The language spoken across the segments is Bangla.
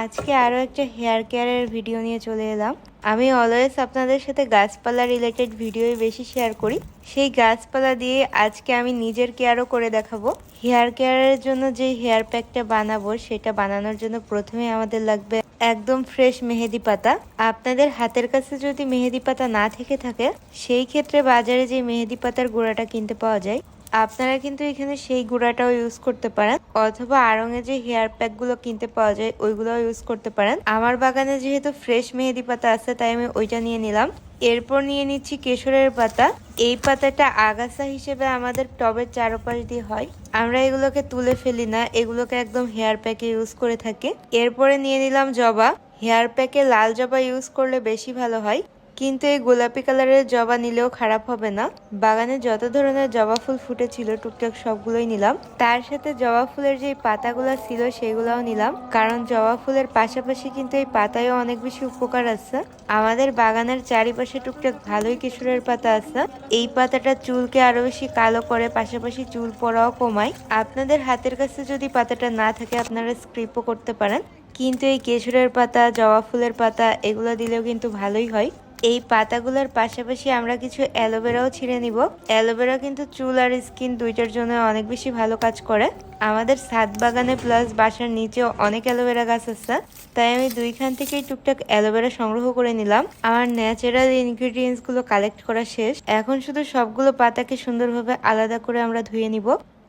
আজকে আরও একটা হেয়ার কেয়ারের ভিডিও নিয়ে চলে এলাম। আমি অলওয়েজ আপনাদের সাথে গাছপালা রিলেটেড ভিডিওই বেশি শেয়ার করি। সেই গাছপালা দিয়ে আজকে আমি নিজের কেয়ারও করে দেখাবো। হেয়ার কেয়ারের জন্য যে হেয়ার প্যাকটা বানাবো, সেটা বানানোর জন্য প্রথমে আমাদের লাগবে একদম ফ্রেশ মেহেদি পাতা। আপনাদের হাতের কাছে যদি মেহেদি পাতা না থেকে থাকে, সেই ক্ষেত্রে বাজারে যে মেহেদি পাতার গোড়াটা কিনতে পাওয়া যায় আপনারা কিন্তু এখানে সেই গুঁড়াটাও ইউজ করতে পারেন, অথবা আরঙে যে হেয়ার প্যাকগুলো কিনতে পাওয়া যায়, ওইগুলোও ইউজ করতে পারেন। আমার বাগানে যেহেতু ফ্রেশ মেহেদি পাতা আছে, তাই আমি ওইটা নিয়ে নিলাম। এরপর নিয়ে নিচ্ছি কেশরের পাতা। এই পাতাটা আগাছা হিসেবে আমাদের টবের চারপাশ দিয়ে হয়। আমরা এগুলোকে তুলে ফেলি না, এগুলোকে একদম হেয়ার প্যাকে ইউজ করে থাকি। এরপরে নিয়ে নিলাম জবা। হেয়ার প্যাকে লাল জবা ইউজ করলে বেশি ভালো হয়। কিন্তু এই গোলাপি কালারের জবা নিলেও খারাপ হবে না। বাগানে যত ধরনের জবা ফুল ফুটেছিল, টুকটাক সবগুলোই নিলাম। তার সাথে জবা ফুলের যে পাতাগুলো ছিল, সেগুলোও নিলাম। কারণ জবা ফুলের পাশাপাশি কিন্তু এই পাতায়ও অনেক বেশি উপকার আছে। আমাদের বাগানের চারিপাশে টুকটাক ভালোই কিশোরের পাতা আছে। এই পাতাটা চুলকে আরও বেশি কালো করে, পাশাপাশি চুল পড়াও কমায়। আপনাদের হাতের কাছে যদি পাতাটা না থাকে, আপনারা স্ক্রিপও করতে পারেন। কিন্তু এই কেশরের পাতা, জবা ফুলের পাতা, এগুলো দিলেও কিন্তু ভালোই হয়। এই পাতাগুলোর পাশাপাশি আমরা কিছু অ্যালোভেরাও ছিঁড়ে নিব। অ্যালোভেরা কিন্তু চুল আর স্কিন দুইটার জন্য অনেক বেশি ভালো কাজ করে। আমাদের ছাদ বাগানে প্লাস বাসার নিচেও অনেক অ্যালোভেরা গাছ আছে। তাই আমি দুইখান থেকেই টুকটাক অ্যালোভেরা সংগ্রহ করে নিলাম। আমার ন্যাচারাল ইনগ্রিডিয়েন্টসগুলো কালেক্ট করা শেষ। এখন শুধু সবগুলো পাতাকে সুন্দরভাবে আলাদা করে আমরা ধুয়ে নিব।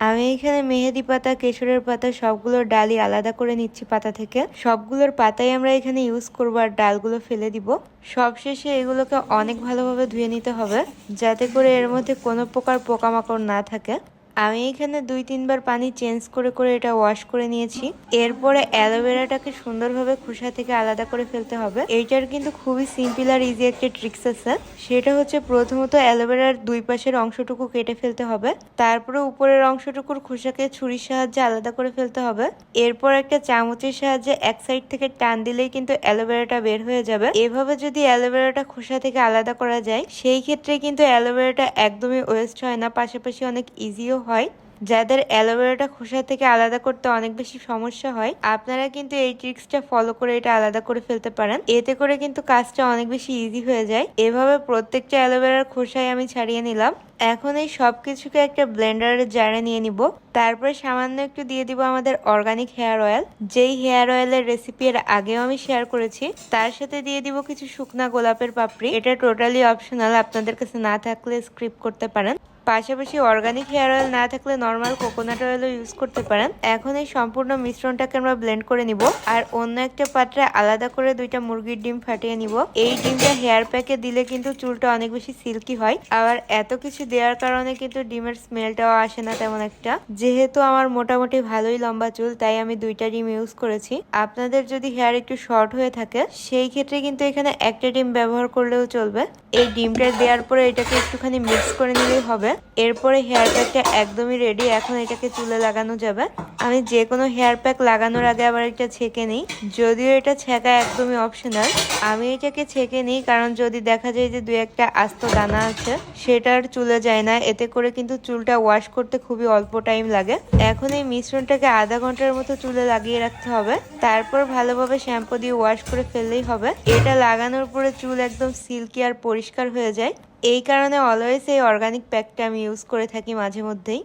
আমি এখানে মেহেদি পাতা, কেশরের পাতা সবগুলোর ডালই আলাদা করে নিচ্ছি পাতা থেকে। সবগুলোর পাতাই আমরা এখানে ইউজ করব আর ডালগুলো ফেলে দিব। সবশেষে এগুলোকে অনেক ভালোভাবে ধুয়ে নিতে হবে, যাতে করে এর মধ্যে কোনো প্রকার পোকামাকড় না থাকে। আমি এখানে দুই, তিনবার পানি চেঞ্জ করে করে এটা ওয়াশ করে নিয়েছি। এরপরে অ্যালোভেরাটাকে সুন্দরভাবে খোসা থেকে আলাদা করে ফেলতে হবে। এইটার কিন্তু খুবই সিম্পল আর ইজি একটা ট্রিক্স আছে। সেটা হচ্ছে প্রথমত অ্যালোভেরার দুই পাশের অংশটুকু কেটে ফেলতে হবে। তারপরে উপরের অংশটুকুর খোসাকে ছুরির সাহায্যে আলাদা করে ফেলতে হবে। এরপর একটা চামচের সাহায্যে এক সাইড থেকে টান দিলেই কিন্তু অ্যালোভেরাটা বের হয়ে যাবে। এভাবে যদি অ্যালোভেরাটা খোসা থেকে আলাদা করা যায়, সেই ক্ষেত্রে কিন্তু অ্যালোভেরাটা একদমই ওয়েস্ট হয় না। পাশাপাশি অনেক ইজিও হয়, যাদের অ্যালোভেরাটা খোসা থেকে আলাদা করতে অনেক বেশি সমস্যা হয়, আপনারা কিন্তু এই ট্রিক্সটা ফলো করে এটা আলাদা করে ফেলতে পারেন। এতে করে কিন্তু কাজটা অনেক বেশি ইজি হয়ে যায়। এভাবে প্রত্যেকটা অ্যালোভেরার খোসাই আমি ছাড়িয়ে নিলাম। এখন এই সব কিছুকে একটা ব্লেন্ডারের জারে নিয়ে নিব। তারপরে সামান্য একটু দিয়ে দিব আমাদের অর্গানিক হেয়ার অয়েল। যেই হেয়ার অয়েলের রেসিপি এর আগেও আমি শেয়ার করেছি, তার সাথে দিয়ে দিব কিছু শুকনা গোলাপের পাপড়ি। এটা টোটালি অপশনাল আপনাদের কাছে না থাকলে স্ক্রিপ করতে পারেন। পাশাপাশি অর্গানিক হেয়ার অয়েল না থাকলে নর্মাল কোকোনাট অয়েলও ইউজ করতে পারেন। এখন এই সম্পূর্ণ মিশ্রণটাকে আমরা ব্লেন্ড করে নিব। আর অন্য একটা পাত্রে আলাদা করে দুইটা মুরগির ডিম ফাটিয়ে নিব। এই ডিমটা হেয়ার প্যাকে দিলে কিন্তু চুলটা অনেক বেশি সিল্কি হয়। আবার এত কিছু দেওয়ার কারণে কিন্তু ডিমের স্মেলটাও আসে না তেমন একটা। যেহেতু আমার মোটামুটি ভালোই লম্বা চুল, তাই আমি দুইটা ডিম ইউজ করেছি। আপনাদের যদি হেয়ার একটু শর্ট হয়ে থাকে, সেই ক্ষেত্রে কিন্তু এখানে একটা ডিম ব্যবহার করলেও চলবে। এই ডিমটা দেওয়ার পরে এটাকে একটুখানি মিক্স করে নিলেই হবে। এরপরে হেয়ার প্যাকটা একদমই রেডি এখন এটাকে চুলে লাগানো যাবে। আমি যে কোনো হেয়ার প্যাক লাগানোর আগে আবার এটা ছেঁকে নিই। যদিও এটা ছেঁকা একদমই অপশনাল আমি এটাকে ছেঁকে নিই কারণ যদি দেখা যায় যে দু একটা আস্ত দানা আছে, সেটা আর চুলে যায় না। এতে করে কিন্তু চুলটা ওয়াশ করতে খুবই অল্প টাইম লাগে। এখন এই মিশ্রণটাকে আধা ঘণ্টার মতো চুলে লাগিয়ে রাখতে হবে। তারপর ভালোভাবে শ্যাম্পু দিয়ে ওয়াশ করে ফেললেই হবে। এটা লাগানোর পরে চুল একদম সিল্কি আর পরিষ্কার হয়ে যায়। এই কারণে অলওয়েজ এই অর্গানিক প্যাকটা আমি ইউজ করে থাকি মাঝে মধ্যেই।